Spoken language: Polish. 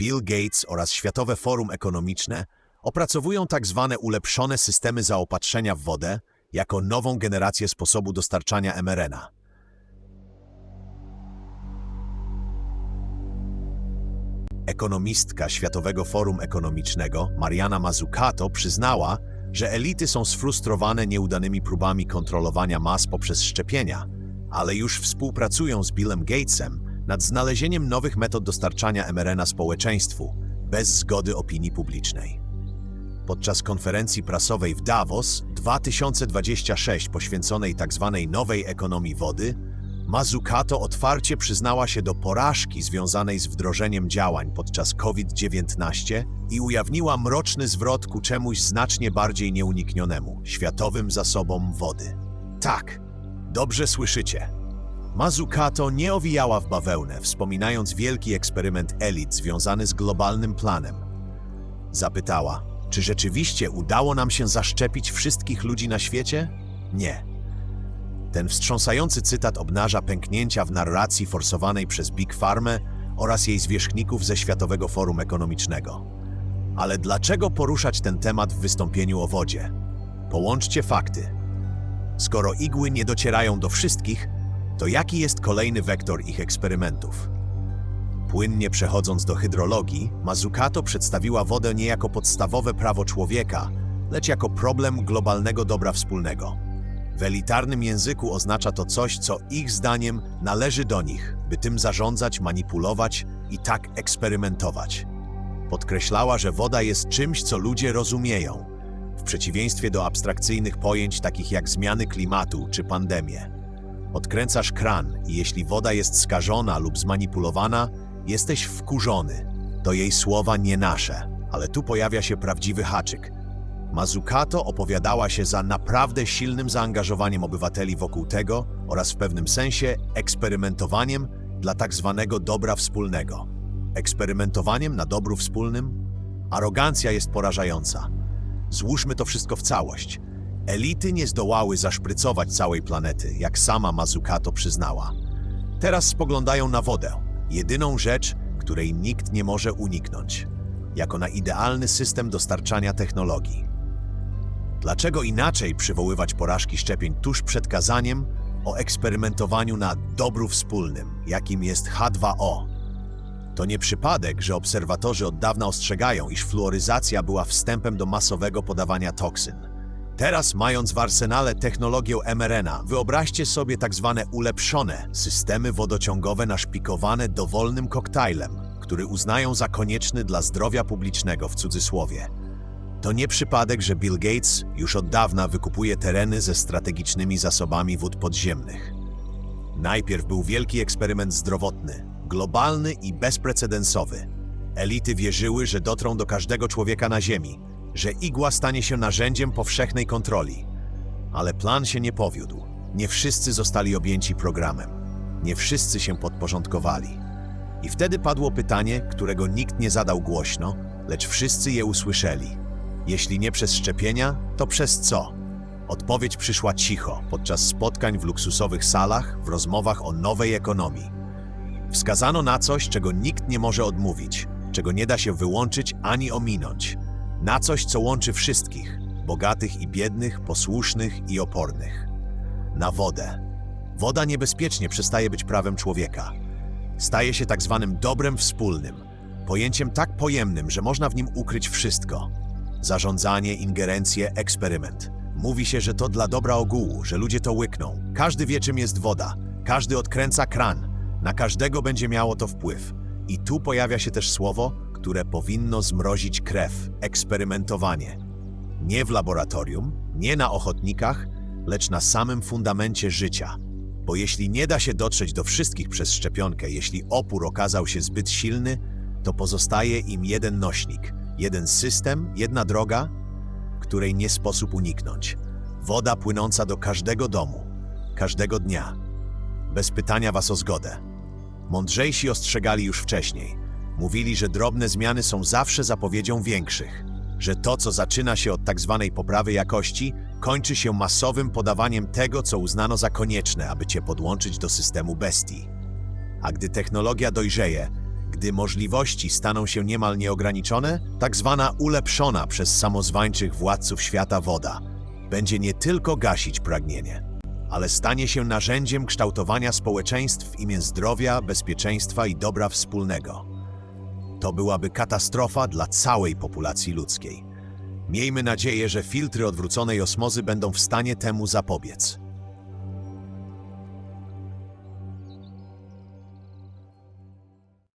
Bill Gates oraz Światowe Forum Ekonomiczne opracowują tak zwane ulepszone systemy zaopatrzenia w wodę jako nową generację sposobu dostarczania mRNA. Ekonomistka Światowego Forum Ekonomicznego Mariana Mazzucato przyznała, że elity są sfrustrowane nieudanymi próbami kontrolowania mas poprzez szczepienia, ale już współpracują z Billem Gatesem nad znalezieniem nowych metod dostarczania mRNA społeczeństwu bez zgody opinii publicznej. Podczas konferencji prasowej w Davos 2026 poświęconej tzw. nowej ekonomii wody, Mazzucato otwarcie przyznała się do porażki związanej z wdrożeniem działań podczas COVID-19 i ujawniła mroczny zwrot ku czemuś znacznie bardziej nieuniknionemu światowym zasobom wody. Tak, dobrze słyszycie. Mazzucato nie owijała w bawełnę, wspominając wielki eksperyment elit związany z globalnym planem. Zapytała, czy rzeczywiście udało nam się zaszczepić wszystkich ludzi na świecie? Nie. Ten wstrząsający cytat obnaża pęknięcia w narracji forsowanej przez Big Pharma oraz jej zwierzchników ze Światowego Forum Ekonomicznego. Ale dlaczego poruszać ten temat w wystąpieniu o wodzie? Połączcie fakty. Skoro igły nie docierają do wszystkich, to jaki jest kolejny wektor ich eksperymentów? Płynnie przechodząc do hydrologii, Mazzucato przedstawiła wodę nie jako podstawowe prawo człowieka, lecz jako problem globalnego dobra wspólnego. W elitarnym języku oznacza to coś, co ich zdaniem należy do nich, by tym zarządzać, manipulować i tak eksperymentować. Podkreślała, że woda jest czymś, co ludzie rozumieją, w przeciwieństwie do abstrakcyjnych pojęć takich jak zmiany klimatu czy pandemie. Odkręcasz kran i jeśli woda jest skażona lub zmanipulowana, jesteś wkurzony. To jej słowa nie nasze, ale tu pojawia się prawdziwy haczyk. Mazzucato opowiadała się za naprawdę silnym zaangażowaniem obywateli wokół tego oraz w pewnym sensie eksperymentowaniem dla tak zwanego dobra wspólnego. Eksperymentowaniem na dobru wspólnym? Arogancja jest porażająca. Złóżmy to wszystko w całość. Elity nie zdołały zaszprycować całej planety, jak sama Mazzucato przyznała. Teraz spoglądają na wodę, jedyną rzecz, której nikt nie może uniknąć, jako na idealny system dostarczania technologii. Dlaczego inaczej przywoływać porażki szczepień tuż przed kazaniem o eksperymentowaniu na dobru wspólnym, jakim jest H2O? To nie przypadek, że obserwatorzy od dawna ostrzegają, iż fluoryzacja była wstępem do masowego podawania toksyn. Teraz, mając w arsenale technologię mRNA, wyobraźcie sobie tak zwane ulepszone systemy wodociągowe naszpikowane dowolnym koktajlem, który uznają za konieczny dla zdrowia publicznego w cudzysłowie. To nie przypadek, że Bill Gates już od dawna wykupuje tereny ze strategicznymi zasobami wód podziemnych. Najpierw był wielki eksperyment zdrowotny, globalny i bezprecedensowy. Elity wierzyły, że dotrą do każdego człowieka na Ziemi, że igła stanie się narzędziem powszechnej kontroli. Ale plan się nie powiódł. Nie wszyscy zostali objęci programem. Nie wszyscy się podporządkowali. I wtedy padło pytanie, którego nikt nie zadał głośno, lecz wszyscy je usłyszeli. Jeśli nie przez szczepienia, to przez co? Odpowiedź przyszła cicho, podczas spotkań w luksusowych salach, w rozmowach o nowej ekonomii. Wskazano na coś, czego nikt nie może odmówić, czego nie da się wyłączyć ani ominąć. Na coś, co łączy wszystkich, bogatych i biednych, posłusznych i opornych. Na wodę. Woda niebezpiecznie przestaje być prawem człowieka. Staje się tak zwanym dobrem wspólnym, pojęciem tak pojemnym, że można w nim ukryć wszystko. Zarządzanie, ingerencje, eksperyment. Mówi się, że to dla dobra ogółu, że ludzie to łykną. Każdy wie, czym jest woda. Każdy odkręca kran. Na każdego będzie miało to wpływ. I tu pojawia się też słowo, które powinno zmrozić krew eksperymentowanie. Nie w laboratorium, nie na ochotnikach, lecz na samym fundamencie życia. Bo jeśli nie da się dotrzeć do wszystkich przez szczepionkę, jeśli opór okazał się zbyt silny, to pozostaje im jeden nośnik, jeden system, jedna droga, której nie sposób uniknąć. Woda płynąca do każdego domu, każdego dnia. Bez pytania was o zgodę. Mądrzejsi ostrzegali już wcześniej. Mówili, że drobne zmiany są zawsze zapowiedzią większych, że to, co zaczyna się od tak zwanej poprawy jakości, kończy się masowym podawaniem tego, co uznano za konieczne, aby cię podłączyć do systemu bestii. A gdy technologia dojrzeje, Gdy możliwości staną się niemal nieograniczone, tak zwana ulepszona przez samozwańczych władców świata woda będzie nie tylko gasić pragnienie, ale stanie się narzędziem kształtowania społeczeństw w imię zdrowia, bezpieczeństwa i dobra wspólnego. To byłaby katastrofa dla całej populacji ludzkiej. Miejmy nadzieję, że filtry odwróconej osmozy będą w stanie temu zapobiec.